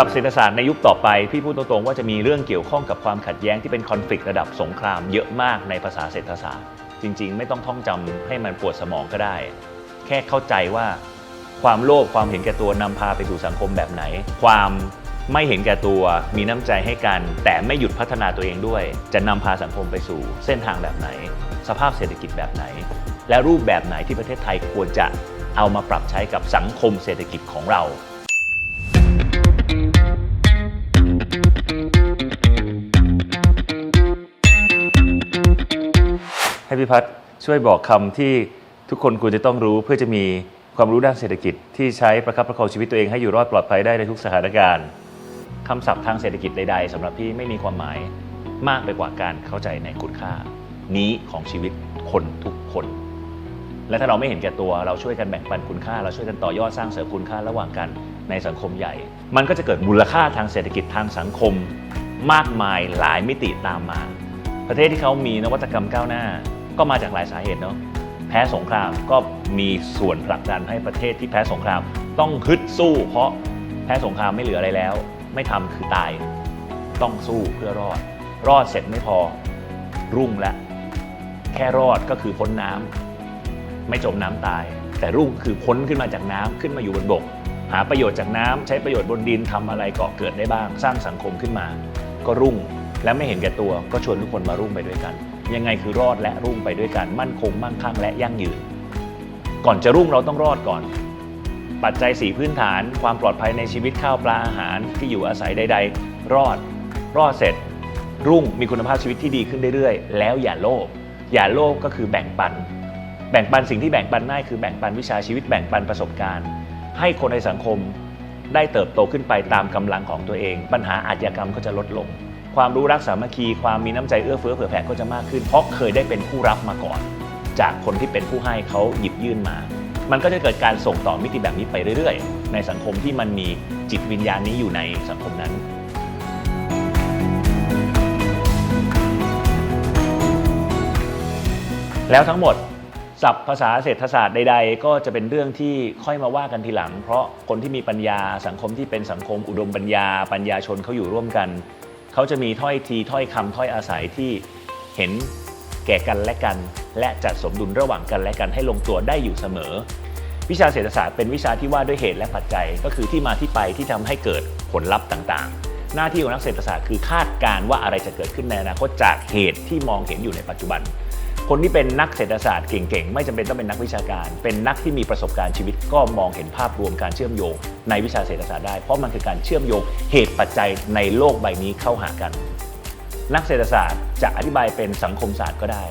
สับเศรษฐศาสตร์ในยุคต่อไป พี่พูดตรงๆว่าจะมีเรื่องเกี่ยวข้องกับความขัดแย้งที่เป็นคอนฟ lict ระดับสงครามเยอะมากในภาษาเศรษฐศาสตร์ จริงๆ ไม่ต้องท่องจำให้มันปวดสมองก็ได้ แค่เข้าใจว่าความโลภความเห็นแก่ตัวนำพาไปสู่สังคมแบบไหน ความไม่เห็นแก่ตัวมีน้ำใจให้กัน แต่ไม่หยุดพัฒนาตัวเองด้วย จะนำพาสังคมไปสู่เส้นทางแบบไหน สภาพเศรษฐกิจแบบไหน และรูปแบบไหนที่ประเทศไทยควรจะเอามาปรับใช้กับสังคมเศรษฐกิจของเรา พี่พัฒน์ช่วยบอกคำที่ทุกคนควรจะต้องรู้เพื่อจะมีความรู้ด้านเศรษฐกิจที่ใช้ประคับประคองชีวิตตัวเองให้อยู่รอดปลอดภัยได้ในทุกสถานการณ์คำศัพท์ทางเศรษฐกิจใด ๆสำหรับพี่ไม่มีความหมายมากไปกว่าการเข้าใจในคุณค่า นี้ของชีวิตคนทุกคน และถ้าเราไม่เห็นแก่ตัวเราช่วยกันแบ่งปันคุณค่า เราช่วยกันต่อยอดสร้างเสริมคุณค่าระหว่างกันในสังคมใหญ่ มันก็จะเกิดมูลค่าทางเศรษฐกิจทางสังคม มากมายหลายมิติตามมา ประเทศที่เขามีนวัตกรรมก้าวหน้า ก็มาจากหลายสาเหตุเนาะแพ้สงครามก็มีส่วนผลักดันให้ประเทศที่แพ้สงคราม ต้องฮึดสู้ เพราะแพ้สงครามไม่เหลืออะไรแล้ว ไม่ทำคือตาย ต้องสู้เพื่อรอด รอดเสร็จไม่พอรุ่งละแค่รอดก็คือพ้นน้ำไม่จมน้ำตาย แต่รุ่งคือพ้นขึ้นมาจากน้ำขึ้นมาอยู่บนบก หาประโยชน์จากน้ำใช้ประโยชน์บนดินทำอะไรเกาะเกิดได้บ้าง สร้างสังคมขึ้นมา ก็รุ่งและไม่เห็นแก่ตัวก็ชวนทุกคนมารุ่งไปด้วยกัน ยังไงคือรอดและรุ่งไปด้วยกันมั่นคงมั่งคั่งและยั่งยืน ก่อนจะรุ่งเราต้องรอดก่อน ปัจจัยสีพื้นฐาน ความปลอดภัยในชีวิตข้าวปลาอาหารที่อยู่อาศัยใด ๆ รอด รอดเสร็จ รุ่งมีคุณภาพชีวิตที่ดีขึ้นเรื่อยๆ แล้วอย่าโลภอย่าโลภก็คือแบ่งปัน แบ่งปันสิ่งที่แบ่งปันได้คือแบ่งปันวิชาชีวิตแบ่งปันประสบการณ์ ให้คนในสังคมได้เติบโตขึ้นไปตามกำลังของตัวเอง ปัญหาอาชญากรรมก็จะลดลง ความรู้รักสามัคคี ความมีน้ำใจเอื้อเฟื้อเผื่อแผ่ก็จะมากขึ้น เพราะเคยได้เป็นผู้รับมาก่อน จากคนที่เป็นผู้ให้เขาหยิบยื่นมา มันก็จะเกิดการส่งต่อมิติแบบนี้ไปเรื่อยๆ ในสังคมที่มันมีจิตวิญญาณนี้อยู่ในสังคมนั้นแล้วทั้งหมดศัพท์ภาษาเศรษฐศาสตร์ใด ๆ ก็จะเป็นเรื่องที่ค่อยมาว่ากันทีหลัง เพราะคนที่มีปัญญาสังคมที่เป็นสังคมอุดมปัญญา ปัญญาชนเขาอยู่ร่วมกัน เขาจะมีถ้อยทีถ้อยคำถ้อยอาศัยที่เห็นแก่กันและกัน และจัดสมดุลระหว่างกันและกันให้ลงตัวได้อยู่เสมอ วิชาเศรษฐศาสตร์เป็นวิชาที่ว่าด้วยเหตุและปัจจัย ก็คือที่มาที่ไปที่ทำให้เกิดผลลัพธ์ต่างๆ หน้าที่ของนักเศรษฐศาสตร์คือคาดการณ์ว่าอะไรจะเกิดขึ้นในอนาคตจากเหตุที่มองเห็นอยู่ในปัจจุบัน คนที่เป็นนักเศรษฐศาสตร์เก่งๆ ไม่จำเป็นต้องเป็นนักวิชาการ เป็นนักที่มีประสบการณ์ชีวิตก็มองเห็นภาพรวมการเชื่อมโยง ในวิชาเศรษฐศาสตร์ได้ เพราะมันคือการเชื่อมโยงเหตุปัจจัยในโลกใบนี้เข้าหากัน นักเศรษฐศาสตร์จะอธิบายเป็นสังคมศาสตร์ก็ได้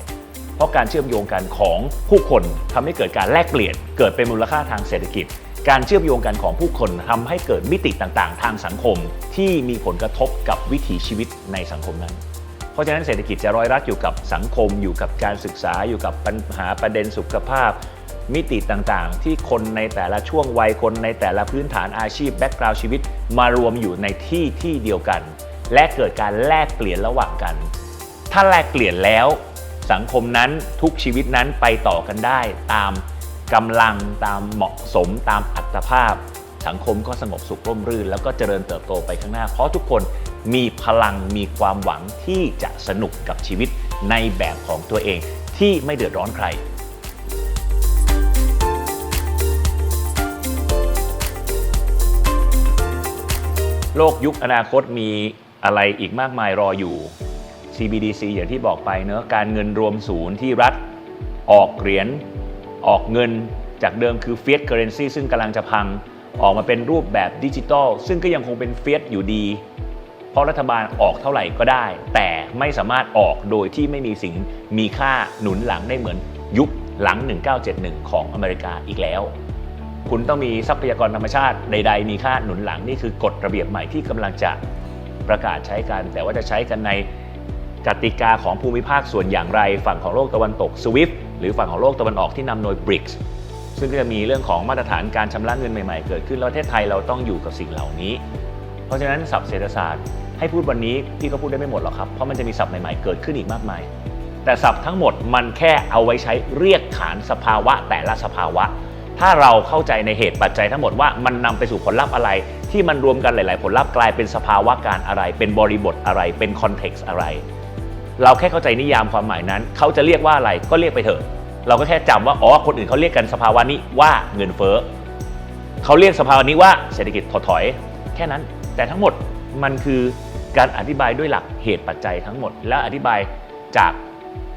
เพราะการเชื่อมโยงกันของผู้คนทำให้เกิดการแลกเปลี่ยน เกิดเป็นมูลค่าทางเศรษฐกิจ การเชื่อมโยงกันของผู้คนทำให้เกิดมิติต่างๆ ทางสังคมที่มีผลกระทบกับวิถีชีวิตในสังคมนั้น เพราะฉะนั้นเศรษฐกิจจะร้อยรัดอยู่กับสังคม อยู่กับการศึกษาอยู่กับปัญหาประเด็นสุขภาพ มิติต่างๆ ที่คนในแต่ละช่วงวัยคนในแต่ละพื้นฐานอาชีพแบ็กกราวชีวิต มารวมอยู่ในที่ที่เดียวกัน และเกิดการแลกเปลี่ยนระหว่างกัน ถ้าแลกเปลี่ยนแล้วสังคมนั้นทุกชีวิตนั้นไปต่อกันได้ตามกำลังตามเหมาะสมตามอัตภาพ สังคมก็สงบสุขร่มรื่น แล้วก็เจริญเติบโตไปข้างหน้าเพราะทุกคน มีพลังมีความหวังที่จะสนุกกับชีวิตในแบบของตัวเองที่ไม่เดือดร้อนใครโลกยุคอนาคตมีอะไรอีกมากมายรออยู่ CBDC อย่างที่บอกไปเนอะการเงินรวมศูนย์ที่รัฐออกเหรียญออกเงินจากเดิมคือ Fiat Currency ซึ่งกำลังจะพัง ออกมาเป็นรูปแบบดิจิตอลซึ่งก็ยังคงเป็น Fiat อยู่ดี ราะรัฐบาลออกเท่าไหร่ก็ได้ แต่ไม่สามารถออกโดยที่ไม่มีสิ่งมีค่าหนุนหลังได้เหมือนยุคหลัง 1971 ของอเมริกาอีกแล้ว คุณต้องมีทรัพยากรธรรมชาติใด ๆ มีค่าหนุนหลังนี่คือกฎระเบียบใหม่ที่กำลังจะประกาศใช้กัน แต่ว่าจะใช้กันในกติกาของภูมิภาคส่วนอย่างไร ฝั่งของโลกตะวันตก SWIFT หรือฝั่งของโลกตะวันออกที่นำโดย BRICS ซึ่งก็จะมีเรื่องของมาตรฐานการชำระเงินใหม่ๆ เกิดขึ้นแล้วประเทศไทยเราต้องอยู่กับสิ่งเหล่านี้ เพราะฉะนั้นศัพท์เศรษฐศาสตร์ให้พูดวันนี้พี่ก็พูดได้ไม่หมดหรอกครับ เพราะมันจะมีศัพท์ใหม่ๆเกิดขึ้นอีกมากมาย แต่ศัพท์ทั้งหมดมันแค่เอาไว้ใช้เรียกขานสภาวะแต่ละสภาวะ ถ้าเราเข้าใจในเหตุปัจจัยทั้งหมดว่ามันนำไปสู่ผลลัพธ์อะไรที่ที่มันรวมกันหลาย ๆ ผลลัพธ์กลายเป็นสภาวะการอะไร เป็นบริบทอะไร เป็นคอนเท็กซ์อะไร เราแค่เข้าใจนิยามความหมายนั้น เขาจะเรียกว่าอะไรก็เรียกไปเถอะ เราก็แค่จำว่าอ๋อคนอื่นเขาเรียกกันสภาวะนี้ว่าเงินเฟ้อเขาเรียกสภาวะนี้ว่าเศรษฐกิจถดถอย แค่นั้น แต่ทั้งหมดมันคือการอธิบายด้วยหลักเหตุปัจจัยทั้งหมด และอธิบายจาก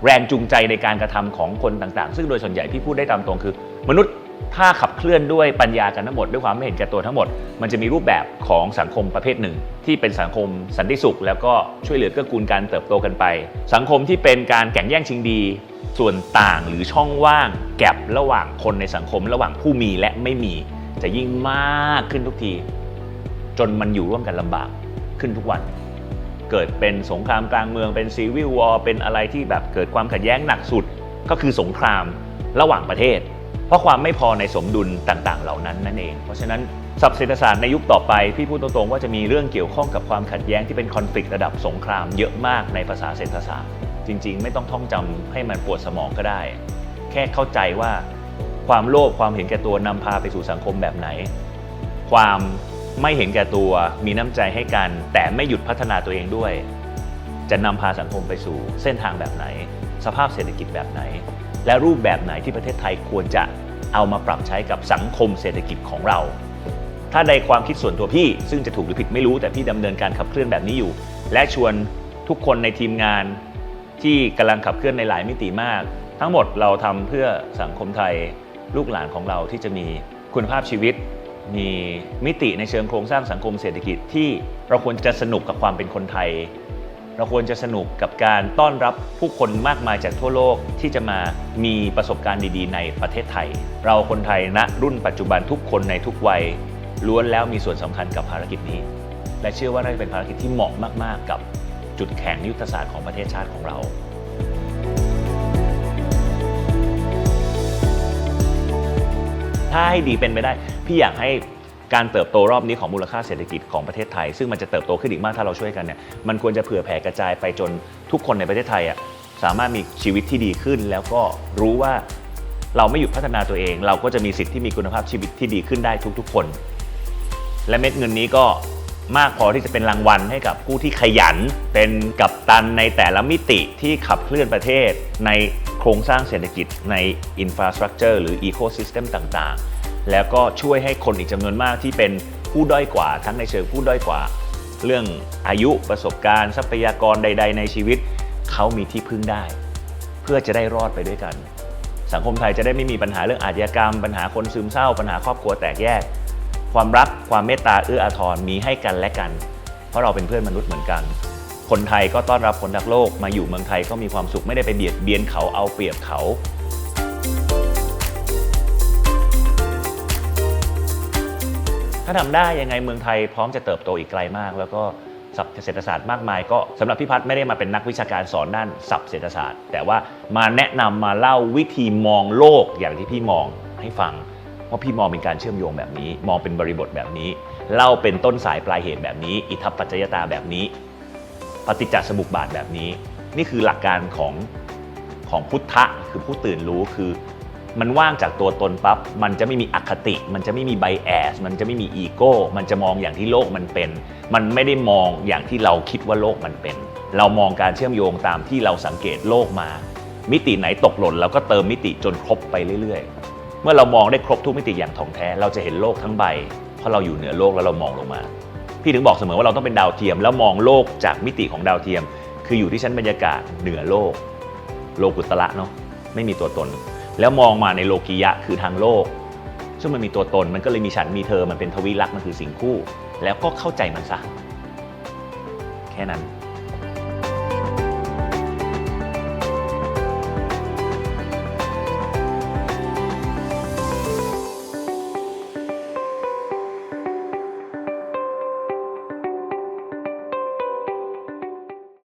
แรงจูงใจในการกระทำของคนต่างๆ ซึ่งโดยส่วนใหญ่พี่พูดได้ตามตรงคือ มนุษย์ถ้าขับเคลื่อนด้วยปัญญากันทั้งหมดด้วยความไม่เห็นแก่ตัวทั้งหมด มันจะมีรูปแบบของสังคมประเภทหนึ่ง ที่เป็นสังคมสันติสุข แล้วก็ช่วยเหลือเกื้อกูลการเติบโตกันไป สังคมที่เป็นการแข่งแย่งชิงดี ส่วนต่างหรือช่องว่าง แกลบระหว่างคนในสังคม ระหว่างผู้มีและไม่มี จะยิ่งมากขึ้นทุกที จนมันอยู่ร่วมกันลำบากขึ้นทุกวัน เกิดเป็นสงครามกลางเมืองเป็นซีวิลวอร์เป็นอะไรที่แบบเกิดความขัดแย้งหนักสุดก็คือสงครามระหว่างประเทศ เพราะความไม่พอในสมดุลต่างๆ เหล่านั้นนั่นเอง เพราะฉะนั้นศัพท์เศรษฐศาสตร์ในยุคต่อไป พี่พูดตรงๆว่าจะมีเรื่องเกี่ยวข้องกับความขัดแย้งที่เป็นคอนฟ lict ระดับสงครามเยอะมากในภาษาเศรษฐศาสตร์ จริง ๆ ไม่ต้องท่องจำให้มันปวดสมองก็ได้ แค่เข้าใจว่าความโลภความเห็นแก่ตัวนำพาไปสู่สังคมแบบไหน ความ ไม่เห็นแก่ตัวมีน้ำใจให้กัน แต่ไม่หยุดพัฒนาตัวเองด้วย จะนำพาสังคมไปสู่เส้นทางแบบไหน สภาพเศรษฐกิจแบบไหน และรูปแบบไหนที่ประเทศไทยควรจะเอามาปรับใช้กับสังคมเศรษฐกิจของเรา ถ้าในความคิดส่วนตัวพี่ ซึ่งจะถูกหรือผิดไม่รู้แต่พี่ดำเนินการขับเคลื่อนแบบนี้อยู่ และชวนทุกคนในทีมงานที่กำลังขับเคลื่อนในหลายมิติมาก ทั้งหมดเราทำเพื่อสังคมไทยลูกหลานของเราที่จะมีคุณภาพชีวิต มีมิติในเชิงโครงสร้างสังคมเศรษฐกิจที่เราควรจะสนุกกับความเป็นคนไทย เราควรจะสนุกกับการต้อนรับผู้คนมากมายจากทั่วโลกที่จะมามีประสบการณ์ดีๆ ในประเทศไทย เราคนไทยณรุ่นปัจจุบันทุกคนในทุกวัยล้วนแล้วมีส่วนสำคัญกับภารกิจนี้ และเชื่อว่าน่าจะเป็นภารกิจที่เหมาะมาก ๆ กับจุดแข็งยุทธศาสตร์ของประเทศชาติของเรา ถ้าให้ดีเป็นไปได้ พี่อยากให้การเติบโตรอบนี้ของมูลค่าเศรษฐกิจของประเทศไทย ซึ่งมันจะเติบโตขึ้นอีกมากถ้าเราช่วยกันเนี่ยมันควรจะเผื่อแผ่กระจายไปจนทุกคนในประเทศไทยอะสามารถมีชีวิตที่ดีขึ้น แล้วก็รู้ว่าเราไม่หยุดพัฒนาตัวเอง เราก็จะมีสิทธิ์ที่มีคุณภาพชีวิตที่ดีขึ้นได้ทุกๆคน และเม็ดเงินนี้ก็มากพอที่จะเป็นรางวัลให้กับผู้ที่ขยัน เป็นกัปตันในแต่ละมิติที่ขับเคลื่อนประเทศใน โครงสร้างเศรษฐกิจในอินฟราสตรักเจอร์หรืออีโคซิสเต็มต่างๆ แล้วก็ช่วยให้คนอีกจำนวนมากที่เป็นผู้ด้อยกว่า ทั้งในเชิงผู้ด้อยกว่า เรื่องอายุประสบการณ์ทรัพยากรใด ๆ ในชีวิต เขามีที่พึ่งได้ เพื่อจะได้รอดไปด้วยกัน สังคมไทยจะได้ไม่มีปัญหาเรื่องอาชญากรรม ปัญหาคนซึมเศร้า ปัญหาครอบครัวแตกแยก ความรักความเมตตาเอื้ออาทรมีให้กันและกัน เพราะเราเป็นเพื่อนมนุษย์เหมือนกัน คนไทยก็ต้อนรับคนรักโลกมาอยู่เมืองไทยก็มีความสุขไม่ได้ไปเบียดเบียนเขาเอาเปรียบเขาถ้าทำได้ยังไงเมืองไทยพร้อมจะเติบโตอีกไกลมาก แล้วก็ศัพท์เศรษฐศาสตร์มากมาย ก็สำหรับพี่พัฒน์ไม่ได้มาเป็นนักวิชาการสอนด้านศัพท์เศรษฐศาสตร์ แต่ว่ามาแนะนำมาเล่าวิธีมองโลกอย่างที่พี่มองให้ฟังเพราะพี่มองเป็นการเชื่อมโยงแบบนี้ มองเป็นบริบทแบบนี้ เล่าเป็นต้นสายปลายเหตุแบบนี้ อิทัปปัจจยตาแบบนี้ ปฏิจจสมุปบาทแบบนี้ นี่คือหลักการของของพุทธะคือผู้ตื่นรู้คือมันว่างจากตัวตนปั๊บมันจะไม่มีอคติ มันจะไม่มีไบแอส มันจะไม่มีอีโก้ มันจะมองอย่างที่โลกมันเป็น มันไม่ได้มองอย่างที่เราคิดว่าโลกมันเป็น เรามองการเชื่อมโยงตามที่เราสังเกตโลกมา มิติไหนตกหล่นเราก็เติมมิติจนครบไปเรื่อยๆ เมื่อเรามองได้ครบทุกมิติอย่างถ่องแท้ เราจะเห็นโลกทั้งใบ เพราะเราอยู่เหนือโลกแล้วเรามองลงมา พี่ถึงบอกเสมอว่าเราต้องเป็นดาวเทียม แล้วมองโลกจากมิติของดาวเทียม คืออยู่ที่ชั้นบรรยากาศเหนือโลก โลกุตระเนาะไม่มีตัวตน แล้วมองมาในโลกียะคือทางโลก ซึ่งมันมีตัวตนมันก็เลยมีฉันมีเธอมันเป็นทวิลักษณ์มันคือสิ่งคู่ แล้วก็เข้าใจมันซะแค่นั้น